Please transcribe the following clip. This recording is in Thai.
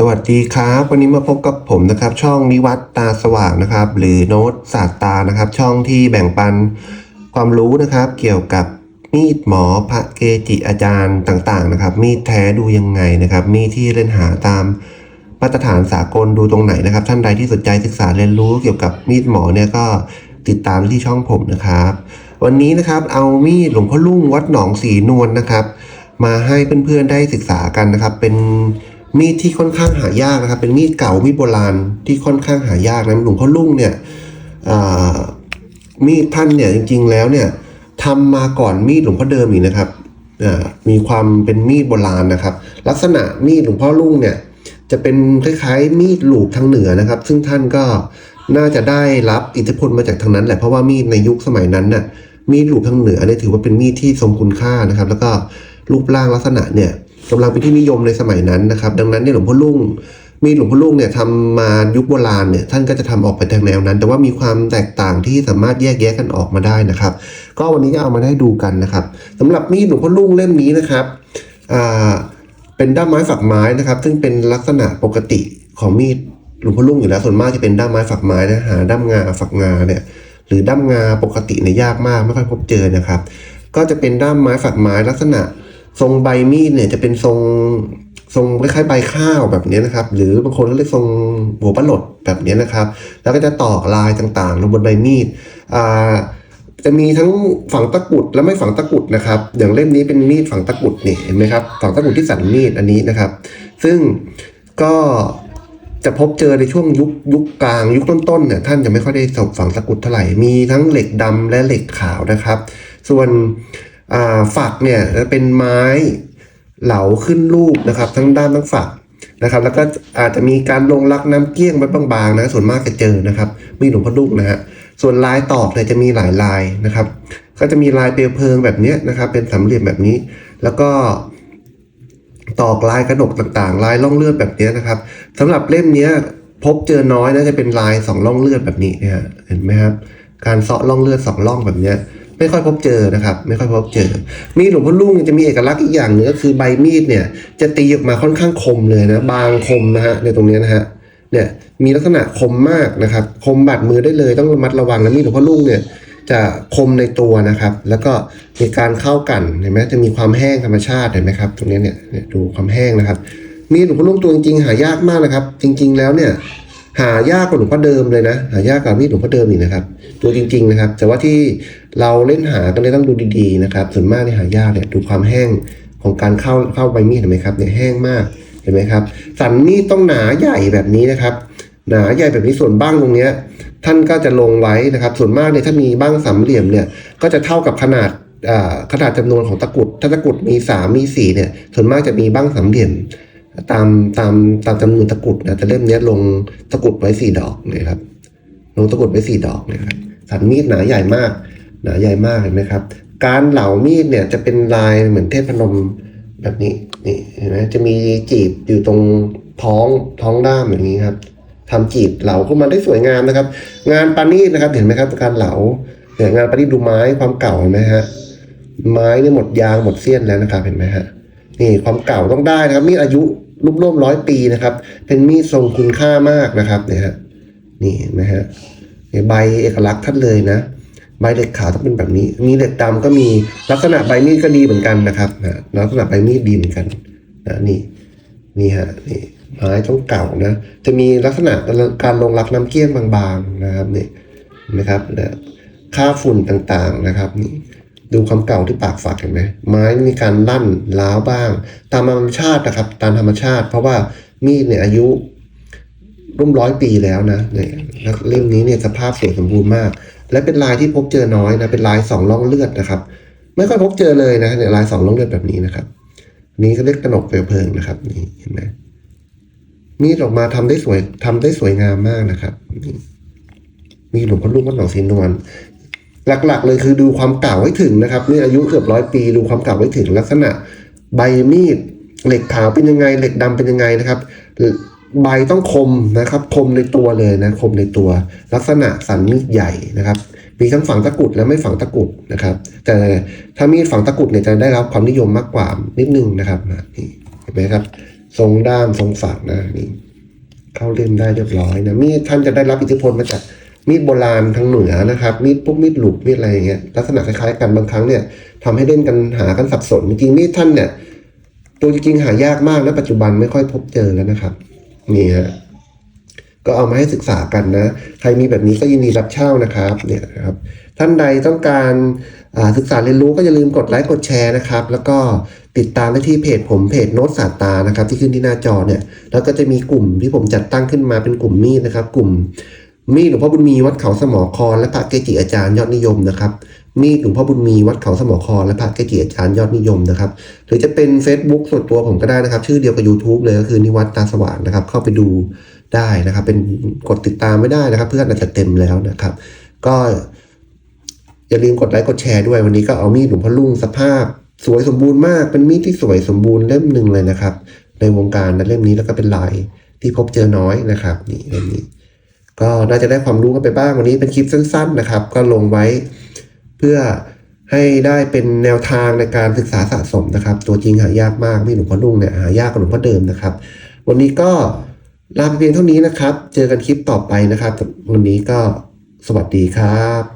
สวัสดีครับ วันนี้มาพบกับผมนะครับ ช่องนิวัตตาสว่างนะครับ หรือโน้ตศาสตานะครับ ช่องที่แบ่งปันความรู้นะครับ เกี่ยวกับมีดหมอพระเกจิอาจารย์ต่างๆนะครับ มีดแท้ดูยังไงนะครับ มีดที่เล่นหาตามมาตรฐานสากลดูตรงไหนนะครับ ท่านใดที่สนใจศึกษาเรียนรู้เกี่ยวกับมีดหมอเนี่ยก็ติดตามที่ช่องผมนะครับ วันนี้นะครับเอามีดหลวงพ่อลุ่งวัดหนองสีนวลนะครับ มาให้เพื่อนๆได้ศึกษากันนะครับ เป็น มีดที่ค่อนข้างหายากนะครับ เป็นมีดเก่ามีดโบราณที่ค่อนข้างหายากนะหลวงพ่อลุ่งเนี่ยมีดท่านเนี่ยจริง ๆ แล้วเนี่ยทำมาก่อนมีดหลวงพ่อเดิมอีกนะครับมีความเป็นมีดโบราณนะครับ ลักษณะมีดหลวงพ่อลุ่งเนี่ยจะเป็นคล้ายๆมีดหลูกทางเหนือนะครับ ซึ่งท่านก็น่าจะได้รับอิทธิพลมาจากทางนั้นแหละเพราะว่ามีดในยุคสมัยนั้นน่ะมีดหลูกทางเหนือเนี่ยถือว่าเป็นมีดที่ทรงคุณค่านะครับ แล้วก็รูปร่างลักษณะเนี่ย กำลังเป็นที่นิยมในสมัยนั้นนะครับ ดังนั้นเนี่ยหลวงพ่อลุ่งมีหลวงพ่อลุ่งเนี่ยทำมายุคโบราณเนี่ยท่านก็จะทำออกไปทางแนวนั้น แต่ว่ามีความแตกต่างที่สามารถแยกแยะกันออกมาได้นะครับ ก็วันนี้จะเอามาให้ดูกันนะครับสำหรับมีดหลวงพ่อลุ่งเล่มนี้นะครับเป็นด้ามไม้ฝักไม้นะครับ ซึ่งเป็นลักษณะปกติของมีดหลวงพ่อลุ่งอยู่แล้วส่วนมากจะเป็นด้ามไม้ฝักไม้นะหาด้ามงาฝักงาเนี่ยหรือด้ามงาปกติเนี่ยยากมากไม่ค่อยพบเจอนะครับ ก็จะเป็นด้ามไม้ฝักไม้ลักษณะ ทรงใบมีดเนี่ยจะเป็นทรงทรงคล้ายๆใบข้าวแบบนี้นะครับ หรือบางคนเรียกทรงหัวปลาหลดแบบนี้นะครับ แล้วก็จะตอกลายต่างๆลงบนใบมีดอ่าจะมีทั้งฝังตะกุดและไม่ฝังตะกุดนะครับ อย่างเล่มนี้เป็นมีดฝังตะกุดนี่เห็นไหมครับฝังตะกุดที่สันมีดอันนี้นะครับ ซึ่งก็จะพบเจอในช่วงยุคยุคกลางยุคต้นๆเนี่ยท่านจะไม่ค่อยได้ฝังตะกุดเท่าไหร่มีทั้งเหล็กดำและเหล็กขาวนะครับ ส่วน ฝักเนี่ยจะเป็นไม้เหลาขึ้นรูปนะครับ ทั้งด้านทั้งฝักนะครับ แล้วก็อาจจะมีการลงลักน้ำเกลี้ยงไว้บางๆนะส่วนมากจะเจอนะครับ มีหลวงพ่อลูกนะฮะส่วนลายตอกเนี่ยจะมีหลายลายนะครับ ก็จะมีลายเปลวเพลิงแบบนี้นะครับ เป็นสามเหลี่ยมแบบนี้ แล้วก็ตอกลายกระหนกต่างๆ ลายล่องเลือดแบบนี้นะครับสำหรับเล่มนี้พบเจอน้อยนะจะเป็นลายสองล่องเลือดแบบนี้นะฮะเห็นไหมครับการเสาะล่องเลือดสองล่องแบบนี้ ไม่ค่อยพบเจอนะครับ ไม่ค่อยพบเจอ มีดหลวงพ่อลุ่งจะมีเอกลักษณ์อีกอย่างนึงก็คือใบมีดเนี่ย จะตีออกมาค่อนข้างคมเลยนะบางคมนะฮะในตรงนี้นะฮะเนี่ยมีลักษณะคมมากนะครับ คมบาดมือได้เลยต้องระมัดระวังนะมีดหลวงพ่อลุ่งเนี่ยจะคมในตัวนะครับ แล้วก็มีการเข้ากันเห็นไหมจะมีความแห้งธรรมชาติเห็นไหมครับ ตรงนี้เนี่ยเนี่ยดูความแห้งนะครับ มีดหลวงพ่อลุ่งตัวจริงๆหายากมากนะครับ จริง ๆ แล้วเนี่ย หายากกว่าหลวงพ่อเดิมเลยนะหายากกว่ามีดหลวงพ่อเดิมอีกนะครับ ตัวจริง ๆนะครับ แต่ว่าที่เราเล่นหากันเนี่ยต้องดูดีๆนะครับ ส่วนมากเนี่ยหายากเนี่ยดูความแห้งของการเข้าเข้าใบมีดเห็นไหมครับเนี่ยแห้งมากเห็นไหมครับ สันมีดต้องหนาใหญ่แบบนี้นะครับ หนาใหญ่แบบนี้ส่วนบ้างตรงเนี้ยท่านก็จะลงไว้นะครับ ส่วนมากเนี่ยถ้ามีบ้างสามเหลี่ยมเนี่ยก็จะเท่ากับขนาดขนาดจำนวนของตะกรุดถ้าตะกรุดมีสามมีสี่เนี่ยส่วนมากจะมีบ้างสามเหลี่ยม ตามตามตามจำนวนตะกุดนะแต่เล่มเนี้ยลงตะกุดไว้สี่ดอกนี่ยครับ ลงตะกุดไว้สี่ดอกนี่ยครับสันมีดหนาใหญ่มากหนาใหญ่มากเห็นไหมครับ การเหลามีดเนี่ยจะเป็นลายเหมือนเทพนมแบบนี้นี่เห็นไหมจะมีจีบอยู่ตรงท้องท้องด้ามอย่างนี้ครับทำจีบเหลาขึ้นมาได้สวยงามนะครับ งานปานีตนะครับเห็นไหมครับการเหลาเนี่ยงานปานีตดูไม้ความเก่าเห็นไหมฮะไม้นี่หมดยางหมดเสี้ยนแล้วนะครับเห็นไหมฮะนี่ความเก่าต้องได้นะครับมีอายุ รุ่มร่วมร้อยปีนะครับ เป็นมีดทรงคุณค่ามากนะครับเนี่ยฮะนี่นะฮะใบเอกลักษณ์ท่านเลยนะ ใบเหล็กขาวต้องเป็นแบบนี้ มีเหล็กดำก็มีลักษณะใบมีดก็ดีเหมือนกันนะครับนะลักษณะใบมีดดีเหมือนกันนะนี่นี่ฮะนี่ไม้ต้องเก่านะ จะมีลักษณะการลงรักน้ำเกลี้ยงบางๆนะครับนี่เห็นะครับนะค่าฝุ่นต่างๆนะครับนี่ ดูความเก่าที่ปากฝักเห็นไหมไม้มีการลั่นล้าวบ้าง ตามธรรมชาตินะครับ ตามธรรมชาติ เพราะว่ามีดเนี่ยอายุร่วมร้อยปีแล้วนะเนี่ยแล้วเล่มนี้เนี่ยสภาพสวยสมบูรณ์มาก และเป็นลายที่พบเจอน้อยนะเป็นลายสองร่องเลือดนะครับ ไม่ค่อยพบเจอเลยนะเนี่ยลายสองร่องเลือดแบบนี้นะครับ นี้ก็เรียกกระหนกเปลวเพลิงนะครับนี่เห็นไหมมีดออกมาทำได้สวยทำได้สวยงามมากนะครับ มีหลวงพ่อลูกวัดหนองสีนวล หลักๆ เลยคือดูความเก่าให้ถึงนะครับนี่อายุเกือบร้อยปีดูความเก่าให้ถึงลักษณะ ใบมีดเหล็กขาวเป็นยังไง เหล็กดำเป็นยังไงนะครับ ใบต้องคมนะครับ คมในตัวเลยนะคมในตัว ลักษณะสันมีดใหญ่นะครับมีทั้งฝังตะกุดและไม่ฝังตะกุดนะครับ แต่ถ้ามีดฝังตะกุดเนี่ยจะได้รับความนิยมมากกว่านิดนึงนะครับนะนี่เห็นไหมครับ ทรงด้ามทรงฝักนะนี่เข้าเล่มได้เรียบร้อยนะมีดท่านจะได้รับอิทธิพลมาจาก มีดโบราณทางเหนือนะครับ มีดพวกมีดหลุกมีดอะไรอย่างเงี้ยลักษณะคล้ายๆกันบางครั้งเนี่ยทำให้เล่นกันหากันสับสนจริงมีดท่านเนี่ยตัวจริงหายากมากนะปัจจุบันไม่ค่อยพบเจอแล้วนะครับนี่ฮะก็เอามาให้ศึกษากันนะ ใครมีแบบนี้ก็ยินดีรับเช่านะครับเนี่ยครับ ท่านใดต้องการาศึกษาเรียนรู้ก็อย่าลืมกดไลค์กดแชร์นะครับ แล้วก็ติดตามได้ที่เพจผมเพจโน้ตสาตานะครับ ที่ขึ้นที่หน้าจอเนี่ยแล้วก็จะมีกลุ่มที่ผมจัดตั้งขึ้นมาเป็นกลุ่มมีดนะครับ กลุ่ม มีหลวงพ่อบุญมีวัดเขาสมอคอนและพระเกจิอาจารย์ยอดนิยมนะครับ มีหลวงพ่อบุญมีวัดเขาสมอคอนและพระเกจิอาจารย์ยอดนิยมนะครับ หรือจะเป็น Facebook ส่วนตัวผมก็ได้นะครับ ชื่อเดียวกับ YouTube เลยก็คือนิวัตตาสว่างนะครับ เข้าไปดูได้นะครับ เป็นกดติดตามไม่ได้นะครับ เพื่อนอาจจะเต็มแล้วนะครับ ก็อย่าลืมกดไลค์กดแชร์ด้วยวันนี้ก็เอามีดหลวงพ่อลุงสภาพ สวยสมบูรณ์มากเป็นมีดที่สวยสมบูรณ์เล่มหนึ่งเลยนะครับ ในวงการนะเล่มนี้แล้วก็เป็นลายที่พบเจอน้อยนะครับ นี่เล่มนี้ ก็น่าจะได้ความรู้กันไปบ้างวันนี้เป็นคลิปสั้น ๆนะครับ ก็ลงไว้เพื่อให้ได้เป็นแนวทางในการศึกษาสะสมนะครับ ตัวจริงหายากมากมีดหลวงพ่อรุ่งเนี่ยหายากกว่าหลวงพ่อเดิมนะครับ วันนี้ก็ลาไปเพียงเท่านี้นะครับ เจอกันคลิปต่อไปนะครับ วันนี้ก็สวัสดีครับ